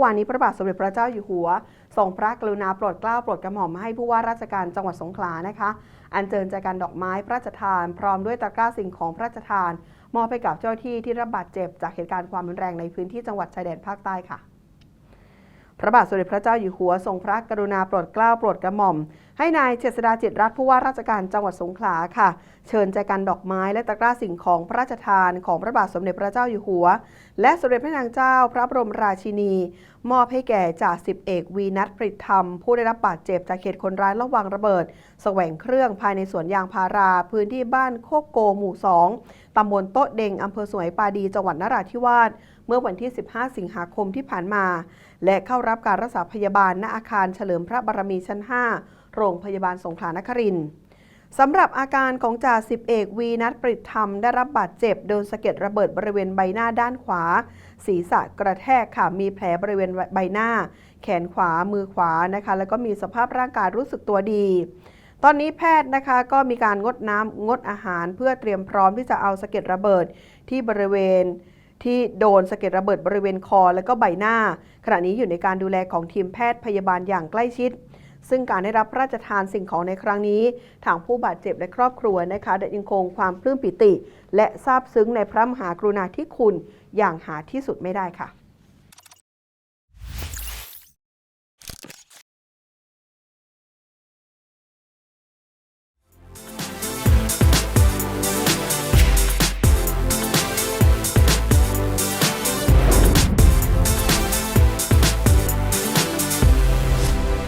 อวานนี้พระบาทสมเด็จพระเจ้าอยู่หัวทรงพระกรุณาโปรดเกล้าโปรดกระหม่อมให้ผู้ว่าราชการจังหวัดสงขลานะคะ อัญเชิญจากการดอกไม้พระราชทาน พร้อมด้วยตะกร้าสิ่งของพระราชทาน มอบให้กับเจ้าหน้าที่ที่รับบาดเจ็บจากเหตุการณ์ความรุนแรงในพื้นที่จังหวัดชายแดนภาคใต้ค่ะ พระบาทสมเด็จพระเจ้าอยู่หัวทรงพระกรุณาโปรดเกล้าโปรดกระหม่อม ให้นายเจษฎาจิตรัตน์ผู้ว่าราชการจังหวัดสงขลาค่ะ เชิญใจกันดอกไม้และตะกร้าสิ่งของพระราชทานของพระบาทสมเด็จพระเจ้าอยู่หัว และสมเด็จพระนางเจ้าพระบรมราชินี มอบให้แก่จ่าสิบเอกวีนัทปริตธรรม ผู้ได้รับบาดเจ็บจากเหตุคนร้ายลอบวางระเบิด แสวงเครื่องภายในสวนยางพารา พื้นที่บ้านโคกโกหมู่ 2 ตำบลโต๊ะเด็งอำเภอสวยปาดีจังหวัดนราธิวาสเมื่อวันที่ 15 สิงหาคมที่ผ่านมา และเข้ารับการรักษาพยาบาลณอาคารเฉลิมพระบารมีชั้น 5 โรงพยาบาลสงขลานครินทร์สำหรับอาการของจ่าสิบเอกวีนัทปริธรรมได้รับบาดเจ็บโดนสะเก็ดระเบิดบริเวณใบหน้าด้านขวา ศีรษะกระแทกค่ะ มีแผลบริเวณใบหน้า แขนขวามือขวานะคะ แล้วก็มีสภาพร่างกายรู้สึกตัวดี ตอนนี้แพทย์นะคะก็มีการงดน้ำงดอาหารเพื่อเตรียมพร้อมที่จะเอาสะเก็ดระเบิดที่บริเวณที่โดนสะเก็ดระเบิดบริเวณคอและก็ใบหน้า ขณะนี้อยู่ในการดูแลของทีมแพทย์พยาบาลอย่างใกล้ชิด ซึ่งการได้รับพระราชทานสิ่งของในครั้งนี้ ทางผู้บาดเจ็บและครอบครัวนะคะได้ยังคงความปลื้มปิติ และซาบซึ้งในพระมหากรุณาธิคุณอย่างหาที่สุดไม่ได้ค่ะ